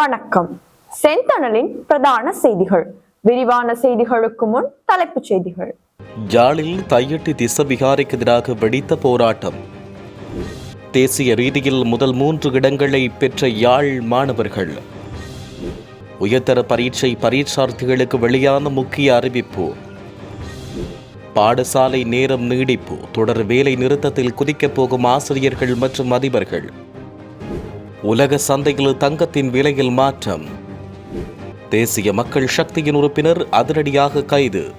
வணக்கம். செந்தணலின் பிரதான செய்திகள். விரிவான செய்திகளுக்கு முன் தலைப்புச் செய்திகள். ஜாலில் தையட்டி திசவிகாரைக்கு எதிராக வெடித்த போராட்டம். தேசிய ரீதியில் முதல் மூன்று இடங்களை பெற்ற யாழ் மாணவர்கள். உயர்தர பரீட்சை பரீட்சார்த்திகளுக்கு வெளியான முக்கிய அறிவிப்பு. பாடசாலை நேரம் நீடிப்பு. தொடர் வேலை நிறுத்தத்தில் குதிக்கப் போகும் ஆசிரியர்கள் மற்றும் அதிபர்கள். உலக சந்தையில் தங்கத்தின் விலையில் மாற்றம். தேசிய மக்கள் சக்தியின் உறுப்பினர் அதிரடியாக கைது.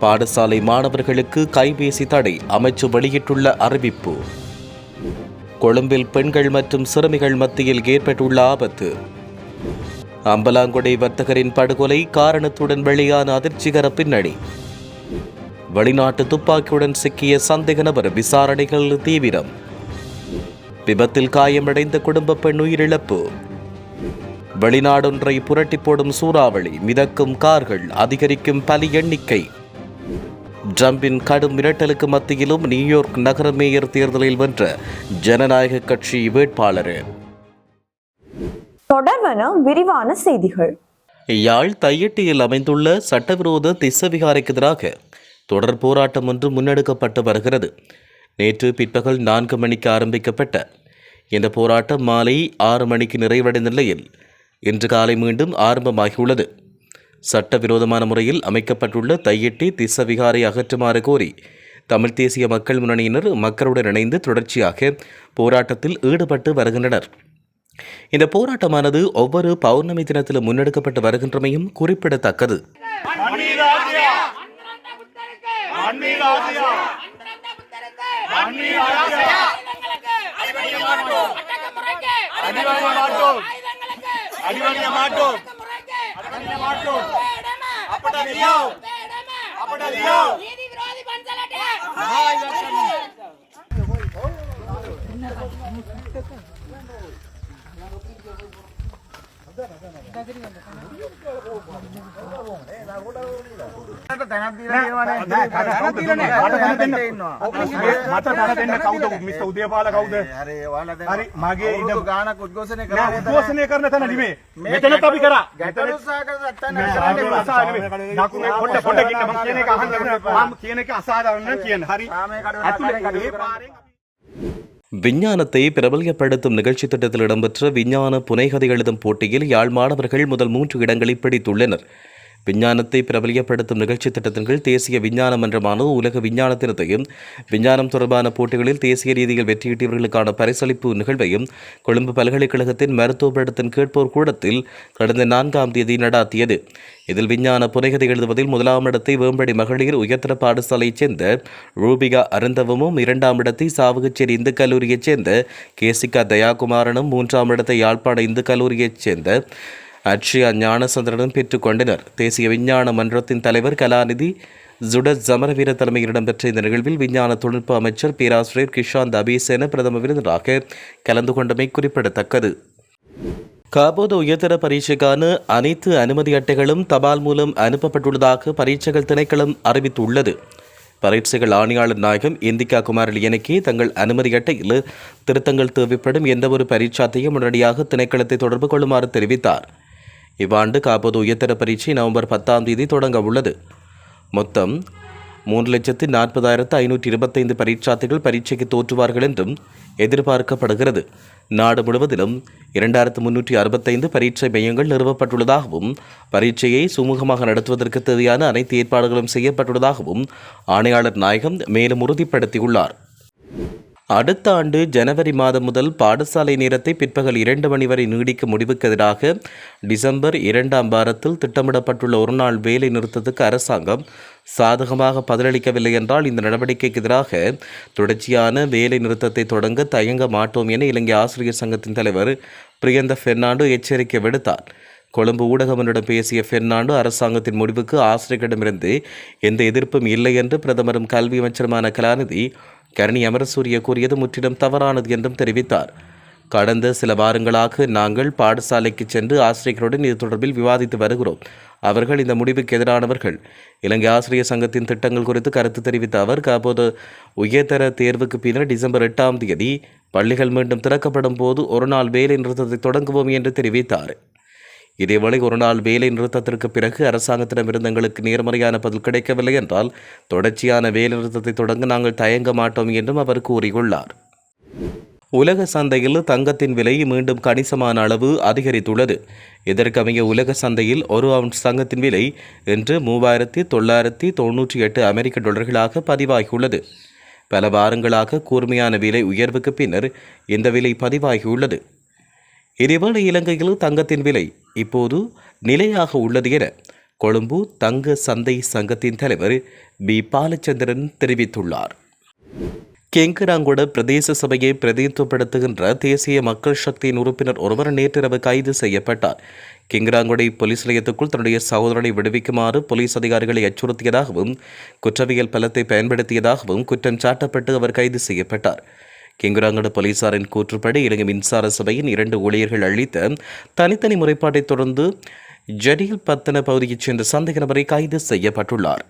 பாடசாலை மாணவர்களுக்கு கைபேசி தடை அமைச்சு வெளியிட்டுள்ள அறிவிப்பு. கொழும்பில் பெண்கள் மற்றும் சிறுமிகள் மத்தியில் ஏற்பட்டுள்ள ஆபத்து. அம்பலாங்குடை வர்த்தகரின் படுகொலை காரணத்துடன் வெளியான அதிர்ச்சிகர பின்னணி. வெளிநாட்டு துப்பாக்கியுடன் சிக்கிய சந்தேக நபர் விசாரணைகள் தீவிரம். விபத்தில் காயமடைந்த குடும்ப பெண் உயிரிழப்பு. வெளிநாடொன்றை புரட்டி போடும் சூறாவளி மிதக்கும் கார்கள் அதிகரிக்கும் பலி எண்ணிக்கை. ட்ரம்பின் கடும் மிரட்டலுக்கு மத்தியிலும் நியூயார்க் நகர மேயர் தேர்தலில் வென்ற ஜனநாயக கட்சி வேட்பாளர். தொடர்வன விரிவான செய்திகள். யாழ் தையட்டியில் அமைந்துள்ள சட்டவிரோத திசவிகாரைக்கு எதிராக தொடர் போராட்டம் ஒன்று முன்னெடுக்கப்பட்டு வருகிறது. நேற்று பிற்பகல் நான்கு மணிக்கு ஆரம்பிக்கப்பட்ட இந்த போராட்டம் மாலை ஆறு மணிக்கு நிறைவடைந்த நிலையில் இன்று காலை மீண்டும் ஆரம்பமாகியுள்ளது. சட்டவிரோதமான முறையில் அமைக்கப்பட்டுள்ள தையெட்டி திசவிகாரை அகற்றுமாறு கோரி தமிழ் தேசிய மக்கள் முன்னணியினர் மக்களுடன் இணைந்து தொடர்ச்சியாக போராட்டத்தில் ஈடுபட்டு வருகின்றனர். இந்த போராட்டமானது ஒவ்வொரு பௌர்ணமி தினத்திலும் முன்னெடுக்கப்பட்டு வருகின்றமையும் குறிப்பிடத்தக்கது. அடிவாங்க மாட்டோம். அடிவாங்க மாட்டோம். அப்படா அப்படா நீதி விரோதி பஞ்சலட்டே. මට තන දෙන්න කවුද මිස්ටර් උදේපාල කවුද හරි මගේ ඉඩ ගානක් උද්ඝෝෂණය නෑ උද්ඝෝෂණය කරන තැන නෙමේ මෙතනත් අපි කරා ගැටලු සහගත මේ සාරේ අසාරේ දකුණේ පොඩ පොඩ කින්න මම කියන එක අහන්න මම කියන එක අසාධාරණ කියන හරි ඇතුලේ ඒ පාරෙන් விஞ்ஞானத்தை பிரபல்யப்படுத்தும் நிகழ்ச்சி திட்டத்தில் இடம்பெற்ற விஞ்ஞான புனைகதை எழுதும் போட்டியில் யாழ் மாணவர்கள் முதல் மூன்று இடங்களை பிடித்துள்ளனர். விஞ்ஞானத்தை பிரபலியப்படுத்தும் நிகழ்ச்சி திட்டத்தின் கீழ் தேசிய விஞ்ஞான மன்றமானது உலக விஞ்ஞான தினத்தையும் விஞ்ஞானம் தொடர்பான போட்டிகளில் தேசிய ரீதியில் வெற்றியீட்டியவர்களுக்கான பரிசளிப்பு நிகழ்வையும் கொழும்பு பல்கலைக்கழகத்தின் மருத்துவ படத்தின் கேட்போர் கூடத்தில் கடந்த நான்காம் தேதி நடாத்தியது. இதில் விஞ்ஞான புனைகதை எழுதுவதில் முதலாம் இடத்தை வேம்படி மகளிர் உயர்தர பாடசாலையைச் சேர்ந்த ரூபிகா அருந்தவமும் இரண்டாம் இடத்தை சாவகச்சேரி இந்து கல்லூரியைச் சேர்ந்த கேசிகா தயாகுமாரனும் மூன்றாம் இடத்தை யாழ்ப்பாண இந்து கல்லூரியைச் சேர்ந்த அட்சியா ஞானசந்திரனும் பெற்றுக்கொண்டனர். தேசிய விஞ்ஞான மன்றத்தின் தலைவர் கலாநிதி ஜுடத் ஜமரவீர தலைமையில் இடம்பெற்ற இந்த நிகழ்வில் விஞ்ஞான தொழில்நுட்ப அமைச்சர் பேராசிரியர் கிஷாந்த் அபிசேன பிரதம விருந்தினராக கலந்து கொண்டமை குறிப்பிடத்தக்கது. காபோத உயர்தர பரீட்சைக்கான அனைத்து அனுமதி அட்டைகளும் தபால் மூலம் அனுப்பப்பட்டுள்ளதாக பரீட்சைகள் திணைக்களம் அறிவித்துள்ளது. பரீட்சைகள் ஆணையாளர் நாயகம் இந்திகா குமாரில் இணைக்கி தங்கள் அனுமதி அட்டையில் திருத்தங்கள் தேவைப்படும் எந்தவொரு பரீட்சாத்தையும் உடனடியாக திணைக்களத்தை தொடர்பு கொள்ளுமாறு தெரிவித்தார். இவ்வாண்டு காப்பது உயர்தர பரீட்சை நவம்பர் பத்தாம் தேதி தொடங்க உள்ளது. மொத்தம் மூன்று லட்சத்து நாற்பதாயிரத்து ஐநூற்றி இருபத்தைந்து பரீட்சார்த்திகள் பரீட்சைக்கு தோற்றுவார்கள் என்றும் எதிர்பார்க்கப்படுகிறது. நாடு முழுவதிலும் இரண்டாயிரத்து முன்னூற்றி அறுபத்தைந்து பரீட்சை மையங்கள் நிறுவப்பட்டுள்ளதாகவும் பரீட்சையை சுமூகமாக நடத்துவதற்கு தேவையான அனைத்து ஏற்பாடுகளும் செய்யப்பட்டுள்ளதாகவும் ஆணையாளர் நாயகம் மேலும் உறுதிப்படுத்தியுள்ளார். அடுத்த ஆண்டு ஜனவரி மாதம் முதல் பாடசாலை நேரத்தை பிற்பகல் இரண்டு மணி வரை நீடிக்க முடிவுக்கு எதிராக டிசம்பர் இரண்டாம் வாரத்தில் திட்டமிடப்பட்டுள்ள ஒருநாள் வேலை நிறுத்தத்துக்கு அரசாங்கம் சாதகமாக பதிலளிக்கவில்லை என்றால் இந்த நடவடிக்கைக்கு எதிராக தொடர்ச்சியான வேலை நிறுத்தத்தை தொடங்க தயங்க மாட்டோம் என இலங்கை ஆசிரியர் சங்கத்தின் தலைவர் பிரியந்த பெர்னாண்டோ எச்சரிக்கை விடுத்தார். கொழும்பு ஊடகமனிடம் பேசிய பெர்னாண்டோ அரசாங்கத்தின் முடிவுக்கு ஆசிரியர்களிடமிருந்து எந்த எதிர்ப்பும் இல்லை என்று பிரதமரும் கல்வி அமைச்சருமான கலாநிதி கரணி அமரசூரிய கூறியது முற்றிலும் தவறானது என்றும் தெரிவித்தார். கடந்த சில வாரங்களாக நாங்கள் பாடசாலைக்கு சென்று ஆசிரியர்களுடன் இது தொடர்பில் விவாதித்து வருகிறோம். அவர்கள் இந்த முடிவுக்கு எதிரானவர்கள். இலங்கை ஆசிரியர் சங்கத்தின் திட்டங்கள் குறித்து கருத்து தெரிவித்த அவர் அப்போது உயர்தர தேர்வுக்கு பின்னர் டிசம்பர் எட்டாம் தேதி பள்ளிகள் மீண்டும் திறக்கப்படும் போது ஒரு நாள் வேலை நிறுத்தத்தை தொடங்குவோம் என்று தெரிவித்தார். இதேவேளை ஒரு நாள் வேலை நிறுத்தத்திற்கு பிறகு அரசாங்கத்திடமிருந்து எங்களுக்கு நேர்மறையான பதில் கிடைக்கவில்லை என்றால் தொடர்ச்சியான வேலை நிறுத்தத்தை தொடங்க நாங்கள் தயங்க மாட்டோம் என்றும் அவர் கூறியுள்ளார். உலக சந்தையில் தங்கத்தின் விலை மீண்டும் கணிசமான அளவு அதிகரித்துள்ளது. இதற்கமைய உலக சந்தையில் ஒரு அவுன்ஸ் தங்கத்தின் விலை இன்று மூவாயிரத்தி தொள்ளாயிரத்தி தொன்னூற்றி எட்டு அமெரிக்க டாலர்களாக பதிவாகியுள்ளது. பல வாரங்களாக கூர்மையான விலை உயர்வுக்கு பின்னர் இந்த விலை பதிவாகியுள்ளது. இதேவேளை இலங்கையில் தங்கத்தின் விலை இப்போது நிலையாக உள்ளது என கொழும்பு தங்க சந்தை சங்கத்தின் தலைவர் பி. பாலச்சந்திரன் தெரிவித்துள்ளார். கெங்கராங்குட பிரதேச சபையை பிரதிநிதித்துவப்படுத்துகின்ற தேசிய மக்கள் சக்தியின் உறுப்பினர் ஒருவர் நேற்றிரவு கைது செய்யப்பட்டார். கிங்கராங்குடை போலீஸ் நிலையத்துக்குள் தன்னுடைய சகோதரனை விடுவிக்குமாறு போலீஸ் அதிகாரிகளை அச்சுறுத்தியதாகவும் குற்றவியல் பலத்தை பயன்படுத்தியதாகவும் குற்றம் சாட்டப்பட்டு அவர் கைது செய்யப்பட்டார். கிங்குராங்கடு போலீசாரின் கூற்றுப்படி இலங்கை மின்சார சபையின் இரண்டு ஊழியர்கள் அளித்த தனித்தனி முறைப்பாட்டைத் தொடர்ந்து ஜடியில் பத்தன பகுதியைச் சேர்ந்த சந்தேக நபரை கைது செய்யப்பட்டுள்ளார்.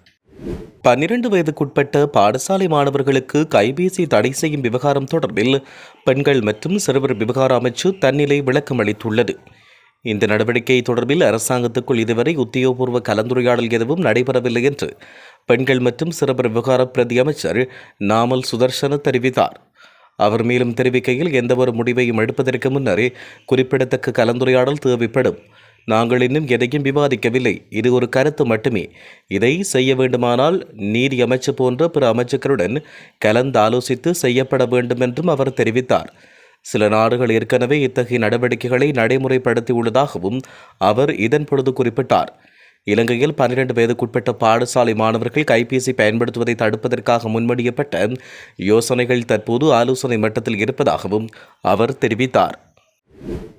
பன்னிரண்டு வயதுக்குட்பட்ட பாடசாலை மாணவர்களுக்கு கைபேசி தடை செய்யும் விவகாரம் தொடர்பில் பெண்கள் மற்றும் சிறுவர் விவகார அமைச்சு தன்னிலை விளக்கம் அளித்துள்ளது. இந்த நடவடிக்கை தொடர்பில் அரசாங்கத்துக்குள் இதுவரை உத்தியோகபூர்வ கலந்துரையாடல் எதுவும் நடைபெறவில்லை என்று பெண்கள் மற்றும் சிறுவர் விவகார பிரதி அமைச்சர் நாமல் சுதர்சன தெரிவித்தார். அவர் மேலும் தெரிவிக்கையில் எந்தவொரு முடிவையும் எடுப்பதற்கு முன்னரே குறிப்பிடத்தக்க கலந்துரையாடல் தேவைப்படும். நாங்கள் இன்னும் எதையும் விவாதிக்கவில்லை. இது ஒரு கருத்து மட்டுமே. இதை செய்ய வேண்டுமானால் நீதி அமைச்சு போன்ற பிற அமைச்சர்களுடன் கலந்தாலோசித்து செய்யப்பட வேண்டும் என்றும் அவர் தெரிவித்தார். சில நாடுகள் ஏற்கனவே இத்தகைய நடவடிக்கைகளை நடைமுறைப்படுத்தியுள்ளதாகவும் அவர் இதன் பொழுது குறிப்பிட்டார். இலங்கையில் பன்னிரண்டு வயதுக்குட்பட்ட பாடசாலை மாணவர்கள் கைபேசி பயன்படுத்துவதை தடுப்பதற்காக முன்மொழியப்பட்ட யோசனைகள் தற்போது ஆலோசனை மட்டத்தில் இருப்பதாகவும் அவர் தெரிவித்தார்.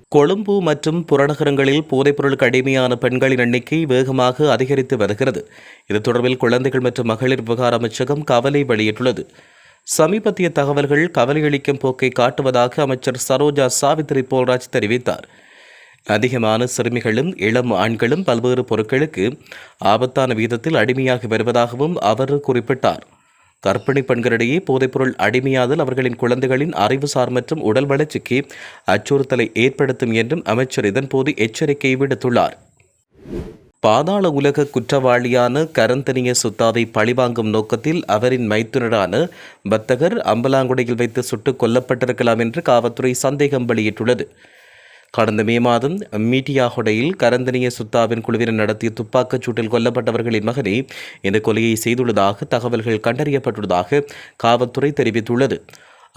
கொழும்பு மற்றும் புறநகரங்களில் போதைப்பொருளுக்கு அடிமையான பெண்களின் எண்ணிக்கை வேகமாக அதிகரித்து வருகிறது. இது தொடர்பில் குழந்தைகள் மற்றும் மகளிர் விவகார அமைச்சகம் கவலை வெளியிட்டுள்ளது. சமீபத்திய தகவல்கள் கவலையளிக்கும் போக்கை காட்டுவதாக அமைச்சர் சரோஜா சாவித்ரி போல்ராஜ் தெரிவித்தார். அதிகமான சிறுமிகளும் இளம் ஆண்களும் பல்வேறு பொருட்களுக்கு ஆபத்தான வீதத்தில் அடிமையாகி வருவதாகவும் அவர் குறிப்பிட்டார். கர்ப்பிணி பெண்களிடையே போதைப்பொருள் அடிமையாதல் அவர்களின் குழந்தைகளின் அறிவுசார் மற்றும் உடல் வளர்ச்சிக்கு அச்சுறுத்தலை ஏற்படுத்தும் என்றும் அமைச்சர் இதன்போது எச்சரிக்கை விடுத்துள்ளார். பாதாள உலக குற்றவாளியான கரந்தனிய சுத்தாவை பழிவாங்கும் நோக்கத்தில் அவரின் மைத்துனரான பத்தகர் அம்பலாங்குடையில் வைத்து சுட்டுக் கொல்லப்பட்டிருக்கலாம் என்று காவல்துறை சந்தேகம் வெளியிட்டுள்ளது. கடந்த மே மாதம் மீட்டியாஹொடையில் கரந்தனிய சுத்தாவின் குழுவினர் நடத்திய துப்பாக்கிச் சூட்டில் கொல்லப்பட்டவர்களின் மகனே இந்த கொலையை செய்துள்ளதாக தகவல்கள் கண்டறியப்பட்டுள்ளதாக காவல்துறை தெரிவித்துள்ளது.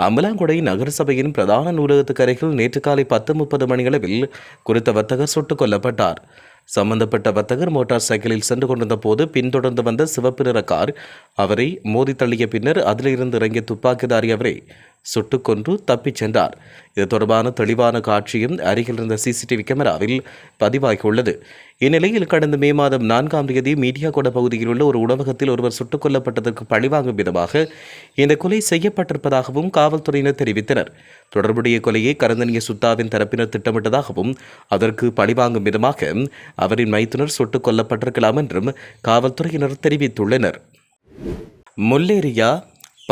அம்பலாங்குடை நகரசபையின் பிரதான நூலகத்துக்கு அருகில் நேற்று காலை பத்து முப்பது மணியளவில் குறித்த வர்த்தகர் சுட்டுக் கொல்லப்பட்டார். சம்பந்தப்பட்ட வர்த்தகர் மோட்டார் சைக்கிளில் சென்று கொண்டிருந்த போது பின்தொடர்ந்து வந்த சிவப்பு நிற கார் அவரை மோதி தள்ளிய பின்னர் அதிலிருந்து இறங்கிய துப்பாக்கிதாரி அவரை சுட்டு கொன்று தப்பிச் சென்றார். இது தொடர்பான தெளிவான காட்சியும் அருகில் இருந்த சிசிடிவி கேமராவில் பதிவாகியுள்ளது. இந்நிலையில் கடந்த மே மாதம் நான்காம் தேதி மீடியாகோட பகுதியில் உள்ள ஒரு உணவகத்தில் ஒருவர் சுட்டுக் கொல்லப்பட்டதற்கு பழிவாங்கும் விதமாக இந்த கொலை செய்யப்பட்டிருப்பதாகவும் காவல்துறையினர் தெரிவித்தனர். தொடர்புடைய கொலையை கரந்தனிய சுத்தாவின் தரப்பினர் திட்டமிட்டதாகவும் அதற்கு பழிவாங்கும் விதமாக அவரின் மைத்துனர் சுட்டுக் கொல்லப்பட்டிருக்கலாம் என்றும் காவல்துறையினர் தெரிவித்துள்ளனர். முல்லேரியா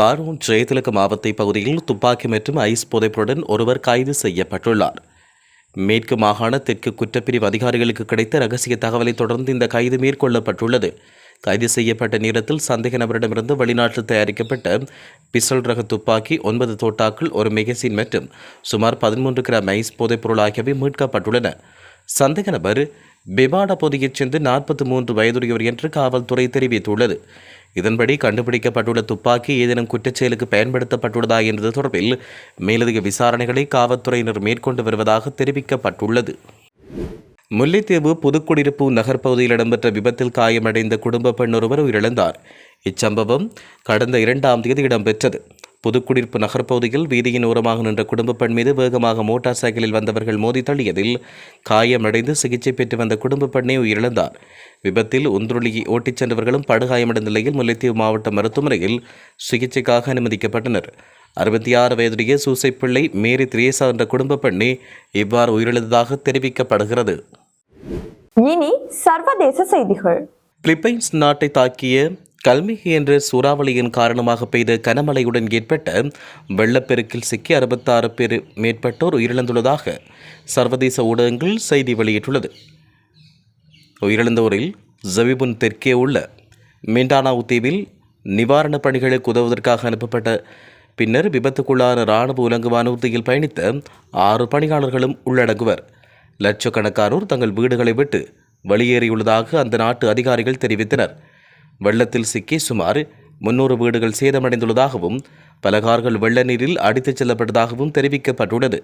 பார்வூன் ஜெயதிலக மாவட்ட பகுதியில் துப்பாக்கி மற்றும் ஐஸ் புதைப்புடன் ஒருவர் கைது செய்யப்பட்டுள்ளார். மேற்கு மாகாண தெற்கு குற்றப்பிரிவு அதிகாரிகளுக்கு கிடைத்த ரகசிய தகவலை தொடர்ந்து இந்த கைது மேற்கொள்ளப்பட்டுள்ளது. கைது செய்யப்பட்ட நேரத்தில் சந்தேக நபரிடமிருந்து வெளிநாட்டில் தயாரிக்கப்பட்ட பிஸ்டல் ரக துப்பாக்கி ஒன்பது தோட்டாக்கள் ஒரு மெகசின் மற்றும் சுமார் பதிமூன்று கிராம் ஐஸ் போதைப்பொருள் ஆகியவை மீட்கப்பட்டுள்ளன. சந்தேக நபர் பிபாட பகுதியைச் சேர்ந்து நாற்பத்தி மூன்று வயதுடையவர் என்று காவல்துறை தெரிவித்துள்ளது. இதன்படி கண்டுபிடிக்கப்பட்டுள்ள துப்பாக்கி ஏதேனும் குற்றச்செயலுக்கு பயன்படுத்தப்பட்டுள்ளதா என்பது தொடர்பில் மேலதிக விசாரணைகளை காவல்துறையினர் மேற்கொண்டு வருவதாக தெரிவிக்கப்பட்டுள்ளது. முல்லைத்தீவு புதுக்குடியிருப்பு நகர்ப்பகுதியில் இடம்பெற்ற விபத்தில் காயமடைந்த குடும்ப பெண் ஒருவர் உயிரிழந்தார். இச்சம்பவம் கடந்த இரண்டாம் தேதி இடம்பெற்றது. புதுக்குடியிருப்பு நகர்ப்பகுதியில் வீதியின் ஓரமாக நின்ற குடும்ப பெண் மீது வேகமாக மோட்டார் சைக்கிளில் வந்தவர்கள் மோதி தள்ளியதில் காயமடைந்து சிகிச்சை பெற்று வந்த குடும்ப பெண்ணை உயிரிழந்தார். விபத்தில் உந்துருளியை ஓட்டிச் சென்றவர்களும் படுகாயமடைந்த நிலையில் முல்லைத்தீவு மாவட்ட மருத்துவமனையில் சிகிச்சைக்காக அனுமதிக்கப்பட்டனர். அறுபத்தி ஆறு வயதுடைய சூசைப்பிள்ளை மேரி திரேசா என்ற குடும்ப பெண்ணே இவ்வாறு உயிரிழந்ததாக தெரிவிக்கப்படுகிறது. இனி சர்வதேச செய்திகள். பிலிப்பைன்ஸ் நாட்டை தாக்கிய கல்மிகி என்ற சூறாவளியின் காரணமாக பெய்த கனமழையுடன் ஏற்பட்ட வெள்ளப்பெருக்கில் சிக்கி அறுபத்தாறு பேர் மேற்பட்டோர் உயிரிழந்துள்ளதாக சர்வதேச ஊடகங்கள் செய்தி வெளியிட்டுள்ளது. உயிரிழந்தோரில் ஜவிபுன் தெற்கே உள்ள மிண்டானாவு தீவில் நிவாரணப் பணிகளுக்கு உதவுவதற்காக அனுப்பப்பட்ட பின்னர் விபத்துக்குள்ளான இராணுவ உலங்கு வானூர்தியில் பயணித்த ஆறு பணியாளர்களும் உள்ளடங்குவர். லட்சக்கணக்கானோர் தங்கள் வீடுகளை விட்டு வெளியேறியுள்ளதாக அந்த நாட்டு அதிகாரிகள் தெரிவித்தனர். வெள்ளத்தில் சிக்கி சுமார் முன்னூறு வீடுகள் சேதமடைந்துள்ளதாகவும் பல கார்கள் வெள்ள நீரில் அடித்துச் செல்லப்பட்டதாகவும் தெரிவிக்கப்பட்டுள்ளது.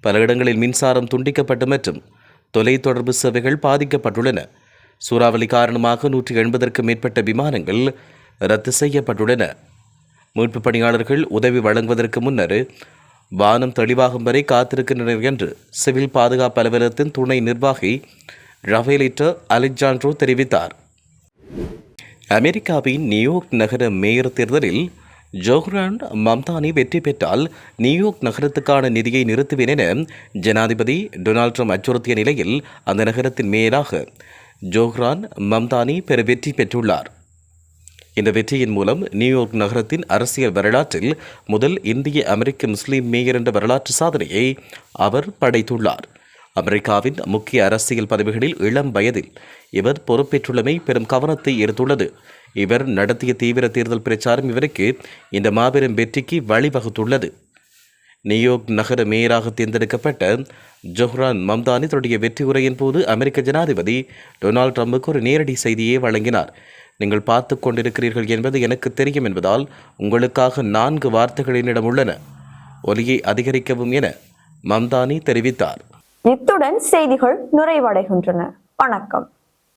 பல இடங்களில் மின்சாரம் துண்டிக்கப்பட்டு மற்றும் தொலைத்தொடர்பு சேவைகள் பாதிக்கப்பட்டுள்ளன. சூறாவளி காரணமாக நூற்றி எண்பதற்கும் மேற்பட்ட விமானங்கள் ரத்து செய்யப்பட்டுள்ளன. மீட்பு பணியாளர்கள் உதவி வழங்குவதற்கு முன்னர் வானம் தெளிவாகும் வரை காத்திருக்கின்றனர் என்று சிவில் பாதுகாப்பு அலுவலகத்தின் துணை நிர்வாகி ரஃபேலிட்டர் அலெக்சாண்ட்ரோ தெரிவித்தார். அமெரிக்காவின் நியூயார்க் நகர மேயர் தேர்தலில் ஜோஹ்ரான் மம்தானி வெற்றி பெற்றால் நியூயார்க் நகரத்துக்கான நிதியை நிறுத்துவேன் என ஜனாதிபதி டொனால்ட் ட்ரம்ப் அச்சுறுத்திய நிலையில் அந்த நகரத்தின் மேயராக ஜோஹ்ரான் மம்தானி பெற வெற்றி பெற்றுள்ளார். இந்த வெற்றியின் மூலம் நியூயார்க் நகரத்தின் அரசியல் வரலாற்றில் முதல் இந்திய அமெரிக்க முஸ்லீம் மேயர் என்ற வரலாற்று சாதனையை அவர் படைத்துள்ளார். அமெரிக்காவின் முக்கிய அரசியல் பதவிகளில் இளம் வயதில் இவர் பொறுப்பேற்றுள்ளமை பெரும் கவனத்தை ஈர்த்துள்ளது. இவர் நடத்திய தீவிர தேர்தல் பிரச்சாரம் இவருக்கு இந்த மாபெரும் வெற்றிக்கு வழிவகுத்துள்ளது. நியூயோர்க் நகர மேயராக தேர்ந்தெடுக்கப்பட்ட ஜொஹ்ரான் மம்தானி தன்னுடைய வெற்றி உரையின் போது அமெரிக்க ஜனாதிபதி டொனால்ட் ட்ரம்புக்கு ஒரு நேரடி செய்தியை வழங்கினார். நீங்கள் பார்த்து கொண்டிருக்கிறீர்கள் என்பது எனக்கு தெரியும் என்பதால் உங்களுக்காக நான்கு வார்த்தைகள் என்னிடம் உள்ளன. ஒலியை அதிகரிக்கவும் என மம்தானி தெரிவித்தார். இத்துடன் செய்திகள் நிறைவடைகின்றன. வணக்கம்.